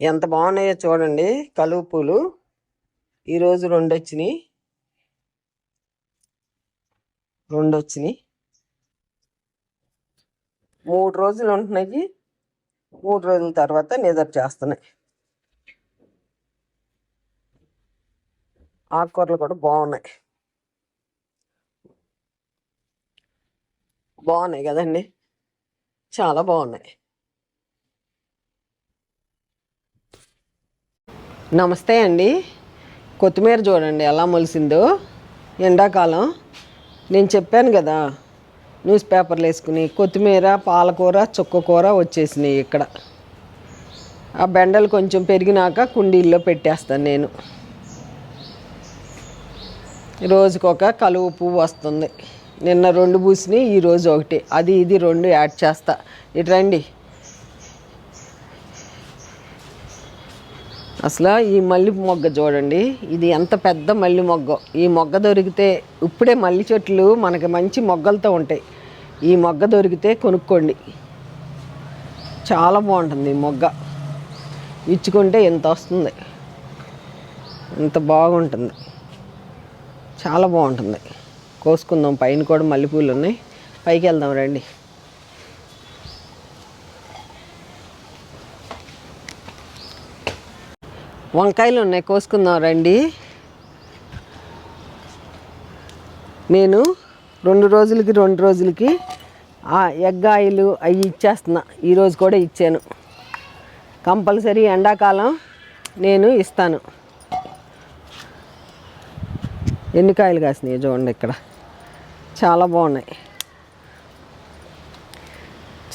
ఎంత బాగున్నాయో చూడండి. కలువ పూలు. ఈరోజు రెండు వచ్చినాయి రెండు వచ్చినాయి మూడు రోజులు ఉంటున్నాయి. మూడు రోజుల తర్వాత నిదర్ చేస్తున్నాయి. ఆకుకూరలు కూడా బాగున్నాయి. బాగున్నాయి కదండి. చాలా బాగున్నాయి. నమస్తే అండి. కొత్తిమీర చూడండి ఎలా మొలిసిందో. ఎండాకాలం. నేను చెప్పాను కదా న్యూస్ పేపర్లు వేసుకుని కొత్తిమీర పాలకూర చుక్కకూర వచ్చేసినాయి ఇక్కడ. ఆ బెండలు కొంచెం పెరిగినాక కుండీల్లో పెట్టేస్తాను నేను. రోజుకొక కలువ పువ్వు వస్తుంది. నిన్న రెండు పూసినాయి ఈరోజు ఒకటి. అది ఇది రెండు యాడ్ చేస్తా. ఇటు రండి. అసలు ఈ మల్లి మొగ్గ చూడండి ఇది ఎంత పెద్ద మల్లి మొగ్గ. ఈ మొగ్గ దొరికితే ఇప్పుడే మల్లి చెట్లు మనకి మంచి మొగ్గలతో ఉంటాయి. ఈ మొగ్గ దొరికితే కొనుక్కోండి. చాలా బాగుంటుంది ఈ మొగ్గ. ఇచ్చుకుంటే ఎంత వస్తుంది? ఎంత బాగుంటుంది? చాలా బాగుంటుంది. కోసుకుందాం పైన కూడా మల్లెపూలు ఉన్నాయి. పైకి వెళ్దాం రండి. వంకాయలు ఉన్నాయి కోసుకుందాం రండి. నేను రెండు రోజులకి రెండు రోజులకి ఆ ఎగ్గాయలు అవి ఇచ్చేస్తున్నా. ఈరోజు కూడా ఇచ్చాను. కంపల్సరీ ఎండాకాలం నేను ఇస్తాను. ఎన్ని కాయలు కాసినాయి చూడండి ఇక్కడ. చాలా బాగున్నాయి.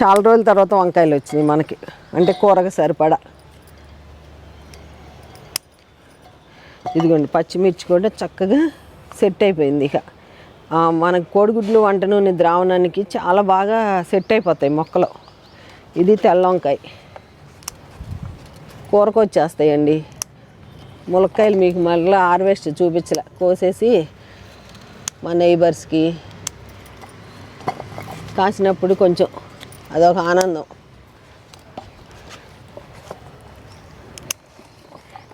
చాలా రోజుల తర్వాత వంకాయలు వచ్చినాయి మనకి. అంటే కూరగా సరిపడా. ఇదిగోండి పచ్చిమిర్చి కూడా చక్కగా సెట్ అయిపోయింది ఇక. మన మనకు కోడిగుడ్లు వంట నూనె ద్రావణానికి చాలా బాగా సెట్ అయిపోతాయి మొక్కలు. ఇది తెల్ల వంకాయ కూరకు వచ్చేస్తాయండి. ములక్కాయలు మీకు మళ్ళీ హార్వెస్ట్ చూపించలే. కోసేసి మా నైబర్స్కి కాసినప్పుడు కొంచెం అదొక ఆనందం.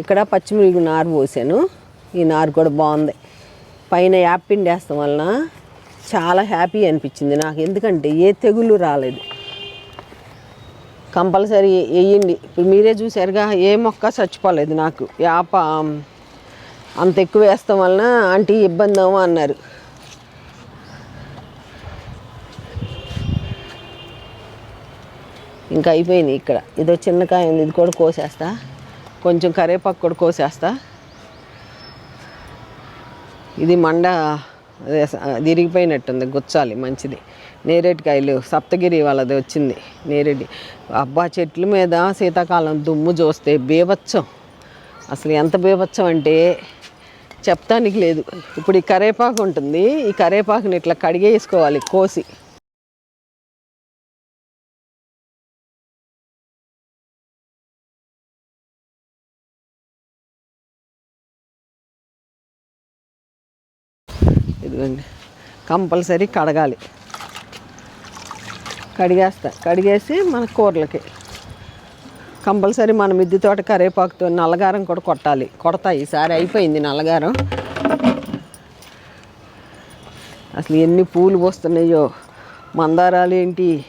ఇక్కడ పచ్చిమిరప నారు పోసాను. ఈ నారు కూడా బాగుంది. పైన యాపిండి వేస్తాం వలన చాలా హ్యాపీ అనిపించింది నాకు. ఎందుకంటే ఏ తెగులు రాలేదు. కంపల్సరీ వేయండి. ఇప్పుడు మీరే చూసారుగా ఏ మొక్క చచ్చిపోలేదు నాకు. యాప అంత ఎక్కువ వేస్తాం వలన ఆంటీ ఇబ్బంది ఏమో అన్నారు. ఇంకా అయిపోయింది ఇక్కడ. ఇదో చిన్న కాయ ఉంది ఇది కూడా కోసేస్తా. కొంచెం కరివేపాకు కూడా కోసేస్తా. ఇది మండ విరిగిపోయినట్టుంది గుచ్చాలి మంచిది. నేరేటికాయలు సప్తగిరి వాళ్ళది వచ్చింది నేరేటి అబ్బా చెట్ల మీద శీతాకాలం దుమ్ము చూస్తే బీభత్సం. అసలు ఎంత బీభత్సం అంటే చెప్తానికి లేదు. ఇప్పుడు ఈ కరేపాకు ఉంటుంది ఈ కరేపాకుని ఇట్లా కడిగేసుకోవాలి కోసి. ఇదిగోండి. కంపల్సరీ కడగాలి. కడిగేస్తా. కడిగేసి మన కూరలకి. కంపల్సరీ మన మిద్దె తోట కరివేపాకుతో నల్లగారం కూడా కొట్టాలి. కొడతా ఈసారి అయిపోయింది నల్లగారం. అసలు ఎన్ని పూలు పోస్తున్నాయో. మందారాలు ఏంటి?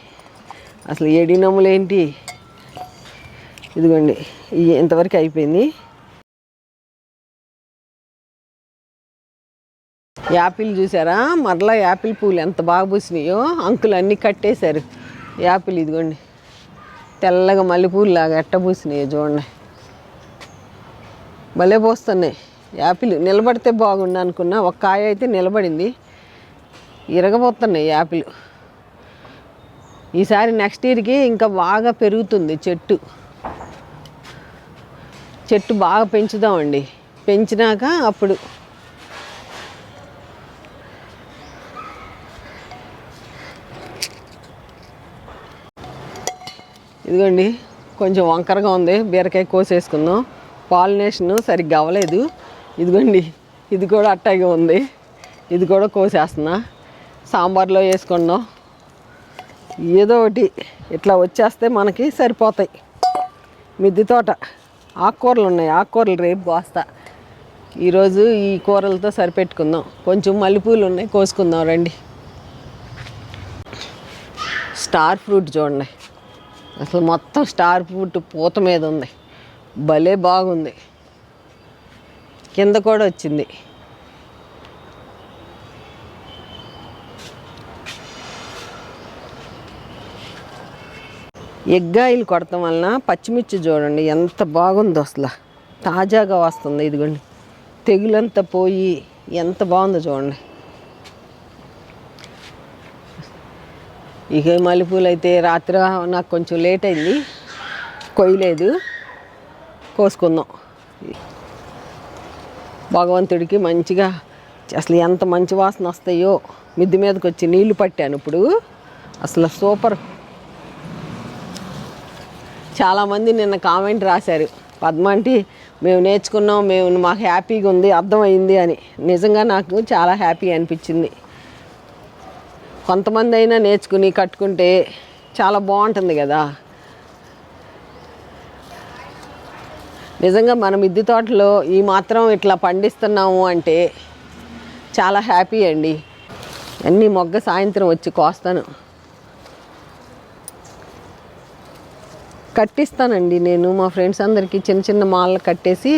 అసలు ఎడినములు ఏంటి? ఇదిగోండి. ఇంతవరకు అయిపోయింది. యాపిల్ చూసారా? మరలా యాపిల్ పూలు ఎంత బాగా పూసినాయో అంకులు అన్నీ కట్టేశారు. యాపిల్ ఇదిగోండి. తెల్లగా మల్లెపూలు లాగా ఎట్ట పూసినాయో చూడండి. భలే పోస్తున్నాయి. యాపిల్ నిలబడితే బాగుండు అనుకున్నా ఒక కాయ అయితే నిలబడింది. ఇరగబోతున్నాయి యాపిల్. ఈసారి నెక్స్ట్ ఇయర్కి ఇంకా బాగా పెరుగుతుంది చెట్టు. చెట్టు బాగా పెంచుదామండి. పెంచినాక అప్పుడు ఇదిగోండి కొంచెం వంకరగా ఉంది. బీరకాయ కోసేసుకుందాం. పాలినేషన్ సరిగ్గా అవ్వలేదు. ఇదిగోండి ఇది కూడా అట్టాగే ఉంది. ఇది కూడా కోసేస్తున్నా. సాంబార్లో వేసుకుందాం. ఏదో ఒకటి ఇట్లా వచ్చేస్తే మనకి సరిపోతాయి. మిద్దె తోట ఆకుకూరలు ఉన్నాయి. ఆకుకూరలు రేపు కోస్తా. ఈరోజు ఈ కూరలతో సరిపెట్టుకుందాం. కొంచెం మల్లెపూలు ఉన్నాయి కోసుకుందాం రండి. స్టార్ ఫ్రూట్ చూడండి. అసలు మొత్తం స్టార్ ఫ్రూట్ పూత మీద ఉంది. భలే బాగుంది. కింద కూడా వచ్చింది. ఎగ్గాయిలు కొడటం వలన పచ్చిమిర్చి చూడండి ఎంత బాగుందో అసలు. తాజాగా వస్తుంది ఇదిగోండి. తెగులంతా పోయి ఎంత బాగుందో చూడండి. ఇక మల్లెపూలు అయితే రాత్రి నాకు కొంచెం లేట్ అయింది. కొయ్యలేదు. కోసుకుందాం. భగవంతుడికి మంచిగా అసలు ఎంత మంచి వాసన వస్తాయో మిద్ది మీదకి వచ్చి నీళ్ళు పట్టాను ఇప్పుడు. అసలు సూపర్. చాలామంది నిన్న కామెంట్ రాశారు. పద్మ అంటే మేము నేర్చుకున్నాం మేము మాకు హ్యాపీగా ఉంది అర్థమైంది అని. నిజంగా నాకు చాలా హ్యాపీ అనిపించింది. కొంతమంది అయినా నేర్చుకుని కట్టుకుంటే చాలా బాగుంటుంది కదా. నిజంగా మన మిద్ది తోటలో ఈ మాత్రం ఇట్లా పండిస్తున్నాము అంటే చాలా హ్యాపీ అండి. అన్నీ మొగ్గ సాయంత్రం వచ్చి కోస్తాను. కట్టిస్తానండి నేను మా ఫ్రెండ్స్ అందరికీ చిన్న చిన్న మాలలు కట్టేసి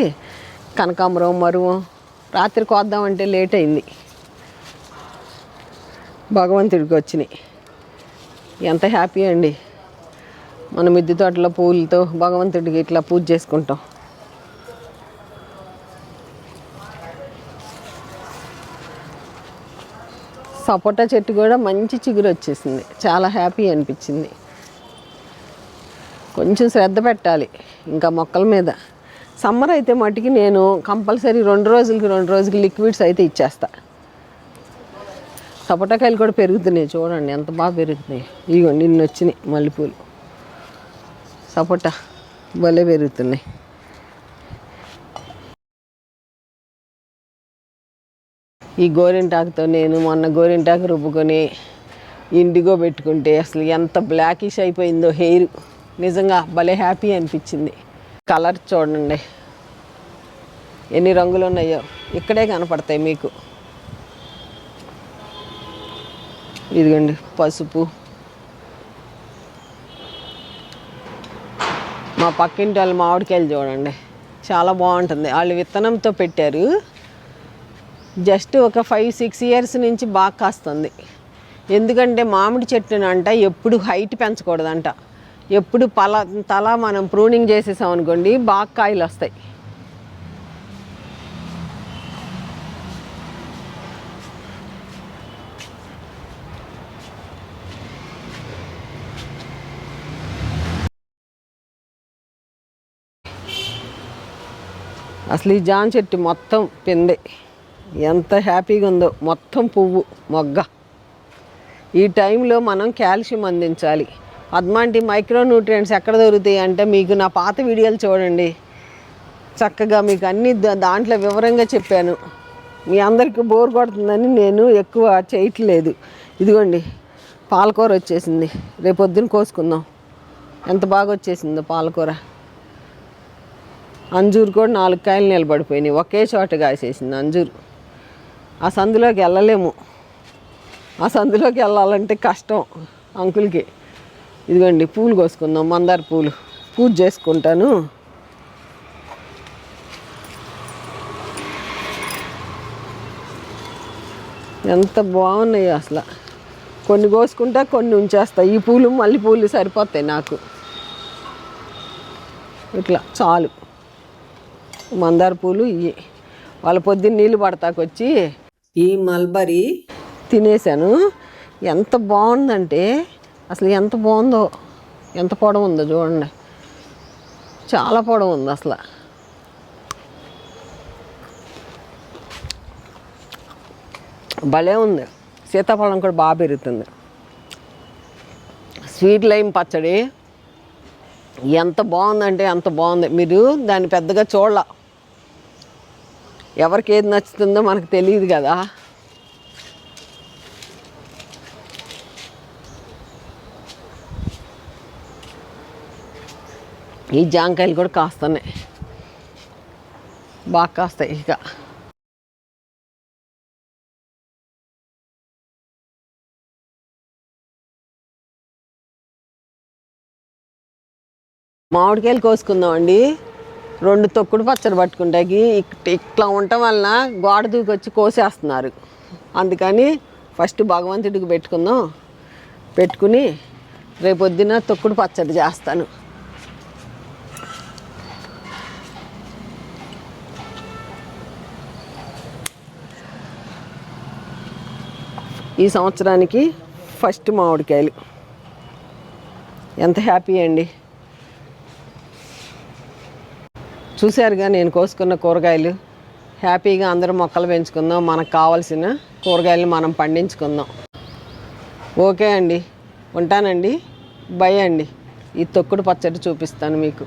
కనకాంబరం మరువం రాత్రి కోద్దామంటే లేట్ అయింది. భగవంతుడికి వచ్చినాయి. ఎంత హ్యాపీ అండి. మన మిద్దె తోటలో పూలతో భగవంతుడికి ఇట్లా పూజ చేసుకుంటాం. సపోటా చెట్టు కూడా మంచి చిగురు వచ్చేసింది. చాలా హ్యాపీ అనిపించింది. కొంచెం శ్రద్ధ పెట్టాలి ఇంకా మొక్కల మీద. సమ్మర్ అయితే మటుకి నేను కంపల్సరీ రెండు రోజులకి రెండు రోజులకి లిక్విడ్స్ అయితే ఇచ్చేస్తా. సపోటాకాయలు కూడా పెరుగుతున్నాయి చూడండి ఎంత బాగా పెరుగుతున్నాయి. ఇగో నిన్న వచ్చినాయి మల్లెపూలు. సపోటా భలే పెరుగుతున్నాయి. ఈ గోరింటాకుతో నేను మొన్న గోరింటాకు రుబ్బుకొని ఇండిగో పెట్టుకుంటే అసలు ఎంత బ్లాకిష్ అయిపోయిందో హెయిర్ నిజంగా భలే హ్యాపీ అనిపించింది. కలర్ చూడండి. ఎన్ని రంగులు ఉన్నాయో ఇక్కడే కనపడతాయి మీకు. ఇదిగోండి పసుపు. మా పక్కింటి వాళ్ళు మామిడికాయలు చూడండి. చాలా బాగుంటుంది. వాళ్ళు విత్తనంతో పెట్టారు. జస్ట్ ఒక ఫైవ్ సిక్స్ ఇయర్స్ నుంచి బాగా కాస్తుంది. ఎందుకంటే మామిడి చెట్టును అంట ఎప్పుడు హైట్ పెంచకూడదంట. ఎప్పుడు పల తల మనం ప్రూనింగ్ చేసేసాం అనుకోండి బాగా కాయలు వస్తాయి అసలు ఈ జాన్ చెట్టు మొత్తం పిందే ఎంత హ్యాపీగా ఉందో. మొత్తం పువ్వు మొగ్గ. ఈ టైంలో మనం కాల్షియం అందించాలి. పద్మాంటి మైక్రో న్యూట్రియంట్స్ ఎక్కడ దొరుకుతాయి అంటే మీకు నా పాత వీడియోలు చూడండి. చక్కగా మీకు అన్ని దా- దాంట్లో వివరంగా చెప్పాను. మీ అందరికీ బోర్ కొడుతుందని నేను ఎక్కువ చేయట్లేదు. ఇదిగోండి పాలకూర వచ్చేసింది. రేపొద్దున కోసుకుందాం. ఎంత బాగా వచ్చేసిందో పాలకూర. అంజూరు కూడా నాలుగు కాయలు నిలబడిపోయినాయి. ఒకే చోట కాసేసింది అంజూరు. ఆ సందులోకి వెళ్ళలేము. ఆ సందులోకి వెళ్ళాలంటే కష్టం అంకుల్కి. ఇదిగోండి పూలు కోసుకుందాం. మందార పూలు. పూజ చేసుకుంటాను. ఎంత బాగున్నాయి అసలు. కొన్ని కోసుకుంటా కొన్ని ఉంచేస్తా. ఈ పూలు మల్లె పూలు సరిపోతాయి నాకు. ఇట్లా చాలు. మందార పూలు ఇవి వాళ్ళ పొద్దున్న నీళ్ళు పడతాకొచ్చి ఈ మల్బరీ తినేసాను ఎంత బాగుందంటే అసలు ఎంత బాగుందో ఎంత పొడవు ఉందో చూడండి. చాలా పొడవు ఉంది అసలు. భలే ఉంది. సీతాఫలం కూడా బాగా పెరుగుతుంది. స్వీట్ లైమ్ పచ్చడి. ఎంత బాగుందంటే అంత బాగుంది. మీరు దాన్ని పెద్దగా చూడాల. ఎవరికి ఏది నచ్చుతుందో మనకు తెలియదు కదా. ఈ జాంకాయలు కూడా కాస్తున్నాయి. బాగా కాస్తాయి ఇక. మామిడికాయలు కోసుకుందామండి. రెండు తొక్కుడు పచ్చడి పట్టుకుంటాకి ఇట్లా ఉండటం వలన గోడ దూకొచ్చి కోసేస్తున్నారు. అందుకని ఫస్ట్ భగవంతుడికి పెట్టుకుందాం. పెట్టుకుని రేపొద్దున తొక్కుడు పచ్చడి చేస్తాను. ఈ సంవత్సరానికి ఫస్ట్ మామిడికాయలు. ఎంత హ్యాపీ అండి. చూశారుగా నేను కోసుకున్న కూరగాయలు. హ్యాపీగా అందరూ మొక్కలు పెంచుకుందాం. మనకు కావాల్సిన కూరగాయలు మనం పండించుకుందాం. ఓకే అండి. ఉంటానండి. బై అండి. ఈ తొక్కుడు పచ్చడి చూపిస్తాను మీకు.